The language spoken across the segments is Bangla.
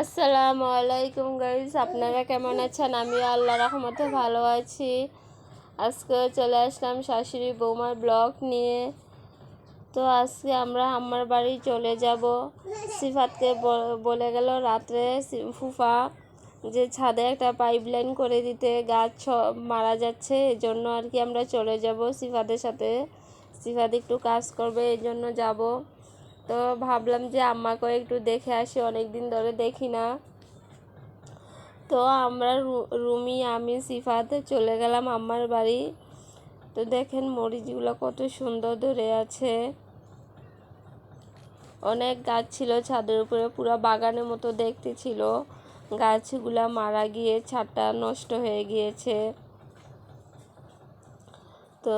আসসালামু আলাইকুম গাইস আপনারা কেমন আছেন? আমি আল্লাহ রহমতে ভালো আছি। আজকে চলে আসলাম শাশুড়ি বৌমার ব্লগ নিয়ে। তো আজকে আমরা আমার বাড়ি চলে যাব। সিফাতকে বলে গেল রাত্রে ফুফা যে ছাদে একটা পাইপ লাইন করে দিতে গাছ মারা যাচ্ছে এই জন্য আর কি আমরা চলে যাব সিফাদের সাথে। সিফাত একটু কাজ করবে এই জন্য যাব। তো ভাবলাম যে আম্মাকে একটু দেখে আসি অনেক দিন ধরে দেখি না। তো আমরা রুমি, আমি, সিফাতে চলে গেলাম আম্মার বাড়ি। তো দেখেন মরিচগুলো কত সুন্দর ধরে আছে। অনেক গাছ ছিল ছাদের উপরে, পুরো বাগানের মতো দেখতে ছিল। গাছগুলা মারা গিয়ে ছাদটা নষ্ট হয়ে গিয়েছে। তো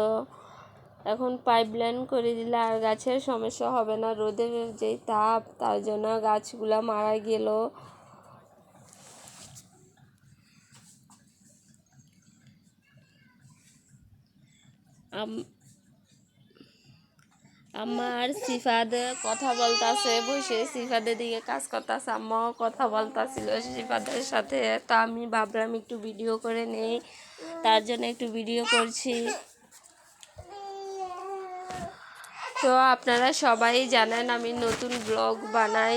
এখন পাইপলাইন করে দিলে আর গাছের সমস্যা হবে না। রোদের যেই তাপ, তার জন্য গাছগুলা মারা গেল। আম- আমার সিফাদ কথা বলতাছে, বসে সিফাদের দিকে কাজ করতেছে, আম্মাও কথা বলতাছিল সিফাদের সাথে। তো আমি ভাবলাম একটু ভিডিও করে নেই, তার জন্য একটু ভিডিও করছি। তো আপনারা সবাই জানেন আমি নতুন ব্লগ বানাই।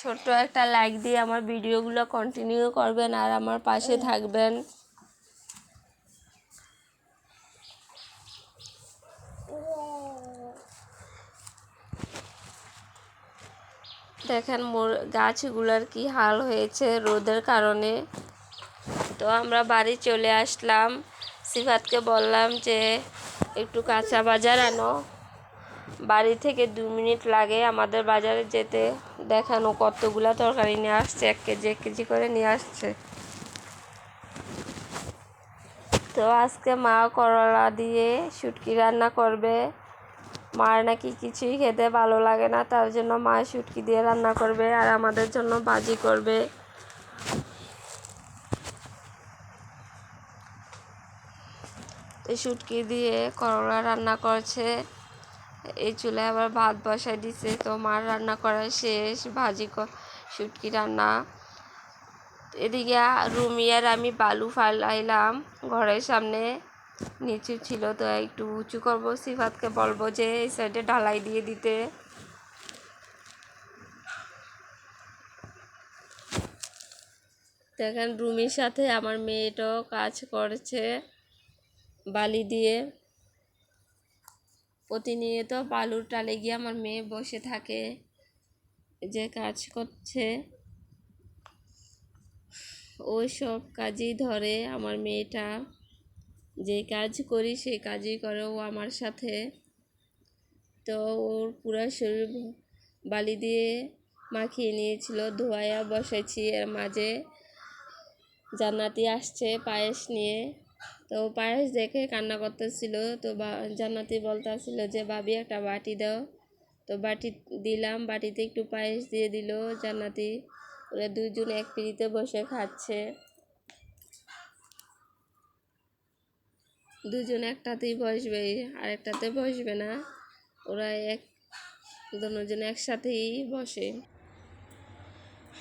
ছোট্ট একটা লাইক দিয়ে আমার ভিডিওগুলো কন্টিনিউ করবেন আর আমার পাশে থাকবেন। দেখেন মোর গাছগুলোর কি হাল হয়েছে রোদের কারণে। তো আমরা বাড়ি চলে আসলাম। সিফাতকে বললাম যে, একটু কাঁচা বাজার আনো। বাড়ি থেকে দু মিনিট লাগে আমাদের বাজারে যেতে। দেখানো কতগুলা তরকারি নিয়ে আসছে, এক কেজি এক কেজি করে নিয়ে আসছে। তো আজকে মা করলা দিয়ে শুটকি রান্না করবে। মার নাকি কিছুই খেতে ভালো লাগে না, তার জন্য মা শুটকি দিয়ে রান্না করবে আর আমাদের জন্য ভাজি করবে। শুটকি দিয়ে করলা রান্না করছে। এই চুলায় আবার ভাত বসাই দিছে। তো মার রান্না করা শেষ, ভাজি শুটকি রান্না। এদিকে রুমি আর আমি বালু ফালাইলাম। ঘরের সামনে নিচু ছিল, তো একটু উঁচু করব। সিফাতকে বলব যে, এই সাইডে ঢালাই দিয়ে দিতে। দেখেন, রুমির সাথে আমার মেয়েটাও কাজ করছে। বালি দিয়ে প্রতিনিয়ত বালুর টালে গিয়ে আমার মেয়ে বসে থাকে, যে কাজ করছে, ওই সব কাজই ধরে আমার মেয়েটা। যে কাজ করি সেই কাজই করে ও আমার সাথে। তো ওর পুরো শরীর বালি দিয়ে মাখিয়ে নিয়েছিল ধোয়ায়া বসেছি। এর মাঝে জান্নাতি আসছে পায়েস নিয়ে। তো পায়েস দেখে কান্না করতেছিল, তো জান্নাতি বলতেছিল যে, ভাবি, একটা বাটি দাও। তো বাটি দিলাম, বাটিতে একটু পায়েস দিয়ে দিল জান্নাতি। ওরা দুজন এক পিড়িতে বসে খাচ্ছে। দুজন একটাতেই বসবে আর একটাতে বসবে না। ওরা এক দুজন একসাথেই বসে।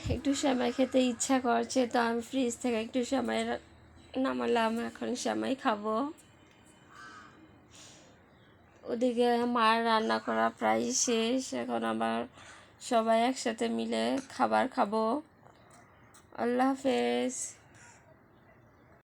একটু সময় খেতে ইচ্ছা করছে, তো আমি ফ্রিজ থেকে একটু সেমাই রা- নামালাম এখন শ্যামাই খাব। ওদিকে মার রান্না করা প্রায় শেষ। এখন আবার সবাই একসাথে মিলে খাবার খাব। আল্লাহ হাফেজ।